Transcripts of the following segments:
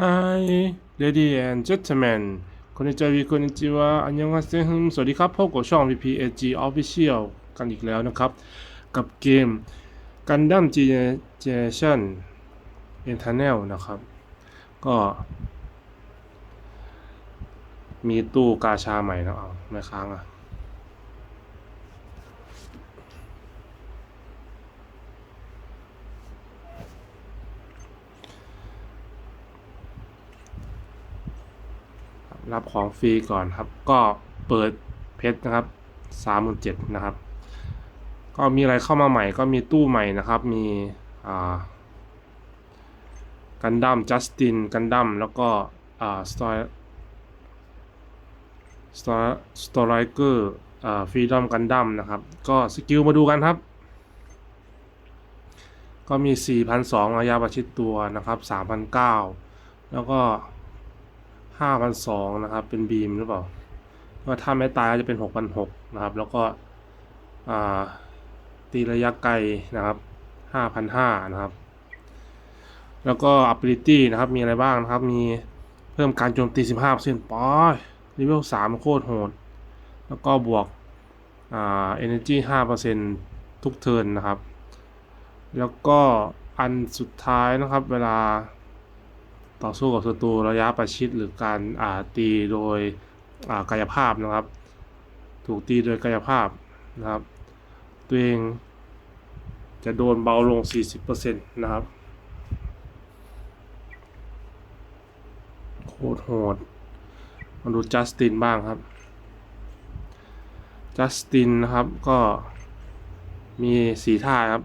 Hi, ladies and gentlemen こんにちはวิこんにちはอันยองฮาเซฮึมสวัสดีครับพบกับช่อง VPAG Official กันอีกแล้วนะครับ กับเกม Gundam Generation Internal นะครับ ก็ มีตู้กาชาใหม่แล้วเอาไม่ค้างอ่ะ รับของฟรีก่อนครับ ก็เปิดเพชรนะครับสามหมื่นเจ็ดนะครับ ก็มีอะไรเข้ามาใหม่ก็มีตู้ใหม่นะครับ มีกันดั้มจัสตินกันดั้มแล้วก็อ่าสตอร์สตอร์สตอร์ไลเกอร์อ่าฟรีดอมกันดั้มนะครับ ก็สกิลมาดูกันครับ ก็มี 4,200ระยะประชิดตัวนะครับ 3,900 แล้วก็ ห้าพันสองนะครับ เป็นบีมหรือเปล่าก็ถ้าไม่ตายก็จะเป็นหกพันหกนะครับ แล้วก็ตีระยะไกลนะครับห้าพันห้านะครับ แล้วก็ ability นะครับ มีอะไรบ้างนะครับ มีเพิ่มการโจมตีสิบห้าเปอร์เซ็นต์ปอยเลเวลสามโคตรโหด แล้วก็บวกอ่า energy ห้าเปอร์เซ็นต์ทุกเทิร์นนะครับ แล้วก็อันสุดท้ายนะครับ เวลา ต่อสู้กับศัตรูระยะประชิดหรือการอ่าตีโดยกายภาพนะครับ ถูกตีโดยกายภาพนะครับ ตัวเองจะโดนเบาลง 40%นะครับโคตรโหดมาดูจัสตินบ้างครับ จัสตินนะครับก็มีสีท่าครับ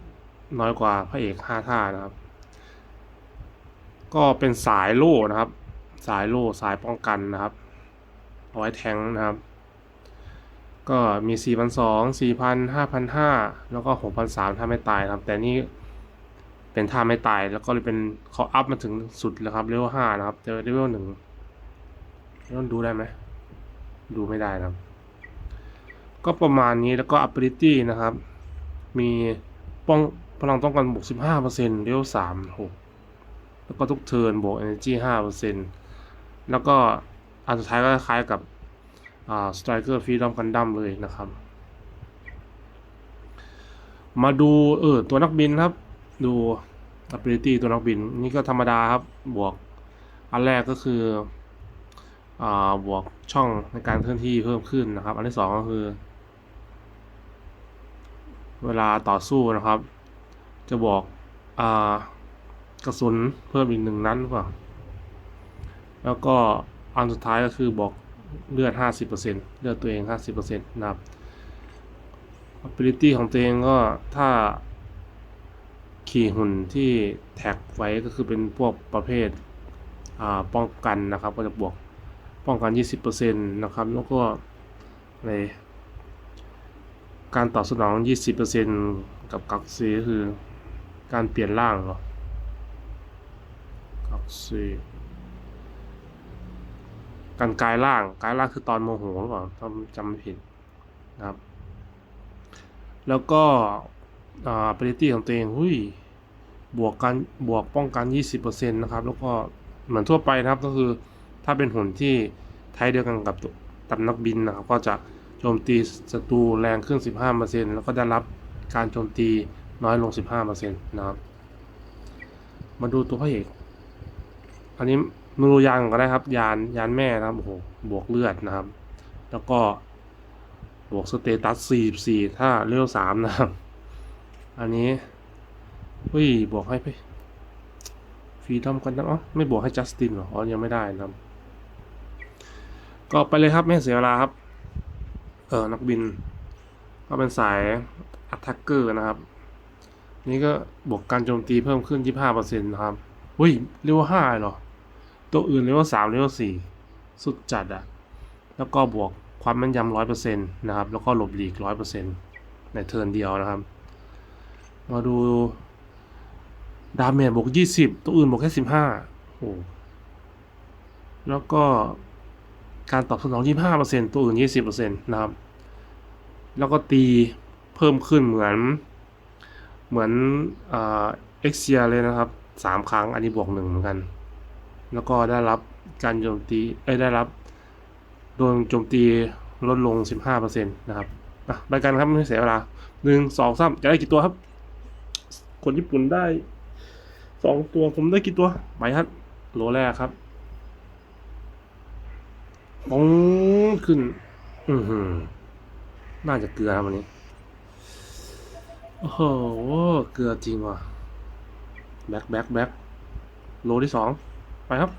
น้อยกว่าพระเอกห้าท่านะครับ ก็เป็นสายโล่นะครับ สายโล่สายป้องกันนะครับ เอาไว้แทงนะครับ ก็มี 4,200 4,000 5,500 แล้วก็ 6,300 ถ้าไม่ตายครับ แต่นี่เป็นท่าไม่ตายแล้วก็เลยเป็นเขาอัพมาถึงสุดแล้วครับเลเวล5นะครับเจอเลเวลหนึ่งเลเวดูได้ไหมดูไม่ได้นะครับ ก็ประมาณนี้แล้วก็ ability นะครับ มีป้องพลังต้องกันบวก15%เลเวล3โห แล้วก็ทุกเทิร์นบวก energy 5%แล้วก็อันสุดท้ายก็คล้ายกับอ่า striker freedom gundam เลยนะครับ มาดูเออตัวนักบินครับ ดู ability ตัวนักบิน นี่ก็ธรรมดาครับ บวก อันแรกก็คืออ่าบวกช่องในการเคลื่อนที่เพิ่มขึ้นนะครับ อันที่สองก็คือ เวลาต่อสู้นะครับ จะบอกอ่า กระสุนเพิ่มอีกหนึ่งนัดหรือเปล่า แล้วก็อันสุดท้ายก็คือบอกเลือด 50%เลือดตัวเอง 50%นะครับ ability ของตัวเองก็ถ้าขี่หุ่นที่แท็กไว้ก็คือเป็นพวกประเภทป้องกันนะครับ ก็จะบวกป้องกัน 20%นะครับ แล้วก็ในการตอบสนอง 20%กับกักซีก็คือการเปลี่ยนร่างเหร กักซีการกลายร่างกลายร่างคือตอนโมโหหรือเปล่าจำจำไม่ผิดนะครับ แล้วก็อ่า ability ของตัวเองหุ้ยบวกกันบวกป้องกัน 20%นะครับ แล้วก็เหมือนทั่วไปนะครับก็คือถ้าเป็นหุ่นที่ไทยเดียวกันกับตับนักบินนะครับ ก็จะโจมตีศัตรูแรงขึ้น 15%แล้วก็ได้รับการโจมตีน้อยลง 15%นะครับ มาดูตัวพระเอก อันนี้มาดูยานก็ได้ครับ ยานยานแม่นะครับโอ้โหบวกเลือดนะครับ แล้วก็บวกสเตตัส44ถ้าเลเวล3นะครับ อันนี้เฮ้ยบวกให้ไปฟรีดอมกันนะอ๋อไม่บวกให้จัสตินหรออ๋อยังไม่ได้นะครับ ก็ไปเลยครับไม่ให้เสียเวลาครับ เออนักบิน ก็เป็นสายอัตแทกเกอร์นะครับ นี่ก็บวกการโจมตีเพิ่มขึ้น 25%นะครับเฮ้ยเลเวห้าเหรอ ตัวอื่นเลเวลสามเลเวลสี่สุดจัดอะแล้วก็บวกความแม่นยำร้อยเปอร์เซ็นต์นะครับ แล้วก็หลบหลีกร้อยเปอร์เซ็นต์ในเทิร์นเดียวนะครับ มาดู ดาเมจบวกยี่สิบตัวอื่นบวกแค่สิบห้าโอ้แล้วก็การตอบสนองยี่ห้าเปอร์เซ็นต์ตัวอื่นยี่สิบเปอร์เซ็นต์นะครับ แล้วก็ตีเพิ่มขึ้นเหมือน เหมือนเอ่อเอ็กเซียเลยนะครับสามครั้งอันนี้บวกหนึ่งเหมือนกัน แล้วก็ได้รับการโจมตีเอ้ได้รับโดนโจมตีลดลง 15%นะครับอะไปกันครับไม่เสียเวลาหนึ่งสองสามจะได้กี่ตัวครับ คนญี่ปุ่นได้สองตัวผมได้กี่ตัวไปครับโลแรกครับปองขึ้น อือหือ น่าจะเกลือครับวันนี้ โอ้โห เกลือจริงว่ะ แบ็คแบ็คแบ็คโลที่สอง ไปครับ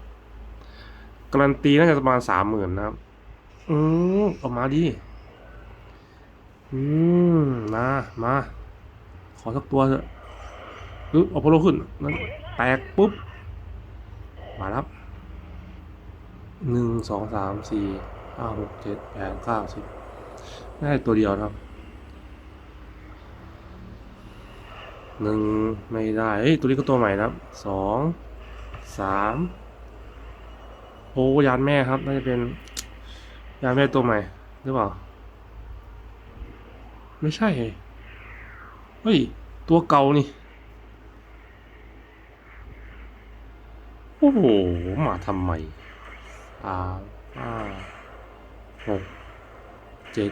การันตีน่าจะประมาณสามหมื่นนะครับ อืมออกมาดิอืม มา มา ขอสักตัวเถอะปึ๊บเอาพอโลขึ้นนั่นแตกปุ๊บ มาแล้วครับหนึ่งสองสามสี่ห้าหกเจ็ดแปดเก้าสิบได้ตัวเดียวนะครับหนึ่งไม่ได้ เฮ้ย ตัวนี้ก็ตัวใหม่นะครับสอง สามโอ้ยานแม่ครับน่าจะเป็นยานแม่ตัวใหม่หรือเปล่า ไม่ใช่เฮ้ยตัวเก่านี่โอ้โหมาทำไมสามห้าหกเจ็ด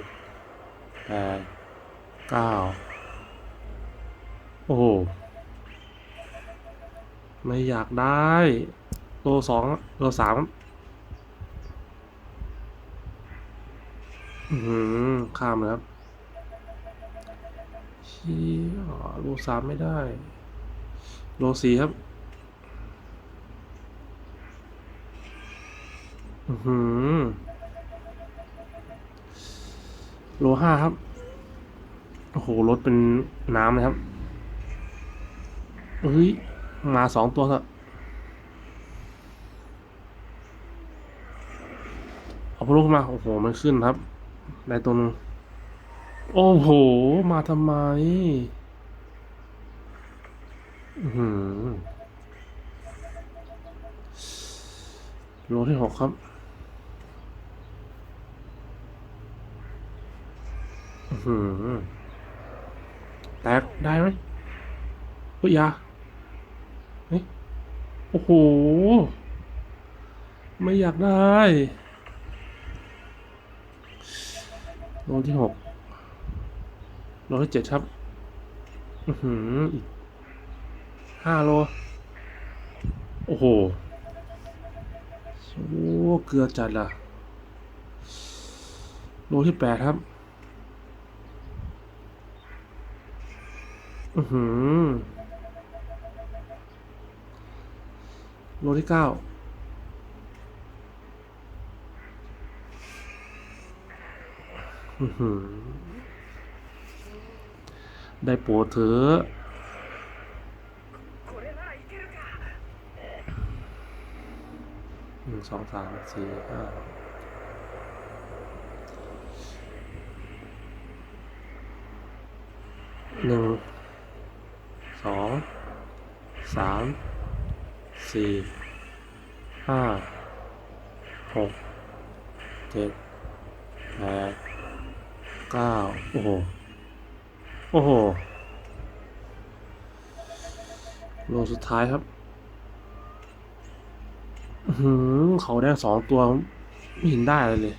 แปดเก้าโอ้โห ไม่อยากได้โลสองโลสามอืมข้ามเลยครับเชี่ยโลสามไม่ได้ โลสี่ครับ อือหือโลห้าครับ โอ้โห รถเป็นน้ำเลยครับเฮ้ย มาสองตัวเถอะเอาพลุมา โอ้โห มันขึ้นครับ ได้ตัวนึง โอ้โห มาทำไม อือหือโลที่หกครับอื้อหือแตกได้ไหมเฮ้ยยา อ้โห ไม่อยากได้โลที่หกโลที่เจ็ดครับ อือหืออีกห้าโล โอ้โห โอ้เกลือจัดล่ะ โลที่แปดครับ อือหือ โลที่เก้าได้โปรดเถอะหนึ่งสองสามสี่ห้าหนึ่งสองสาม สี่ห้าหกเจ็ดแปดเก้าโอ้โห โอ้โหโลสุดท้ายครับหือเขาได้สองตัวไม่เห็นได้เลยเลย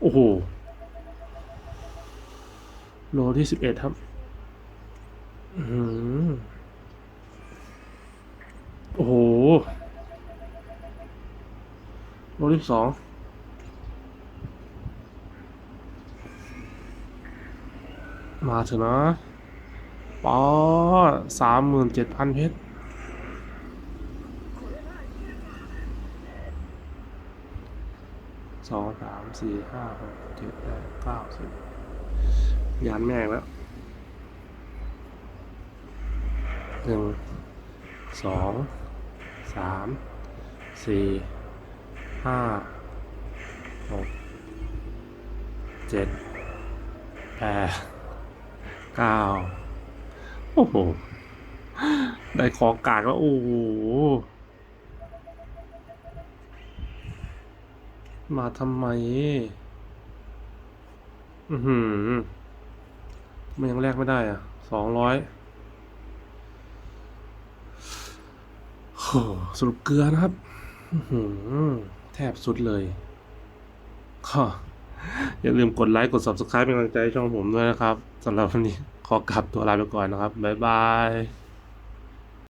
โอ้โห โลที่สิบเอ็ดครับ อื้อหือโอ้โห ลที่สองมาเถอะนะปอสามหมื่นเจ็ดพันเพชรสองสามสี่ห้าหกเจ็ดแปดเก้าสิบยานแม่งแล้วหนึ่งสองสามสี่ ห้าหกเจ็ดแปดเก้าโอ้โห ได้ของกากแล้วโอ้โห มาทำไม อือหือ มันยังแลกไม่ได้อะ สองร้อยโหสรุปเกลือนะครับ อื้อหือ แทบสุดเลยก็อย่าลืมกดไลค์กด subscribe เป็นกำลังใจให้ช่องผมด้วยนะครับสำหรับวันนี้ขอกลับตัวลาไปก่อนนะครับ บ๊ายบาย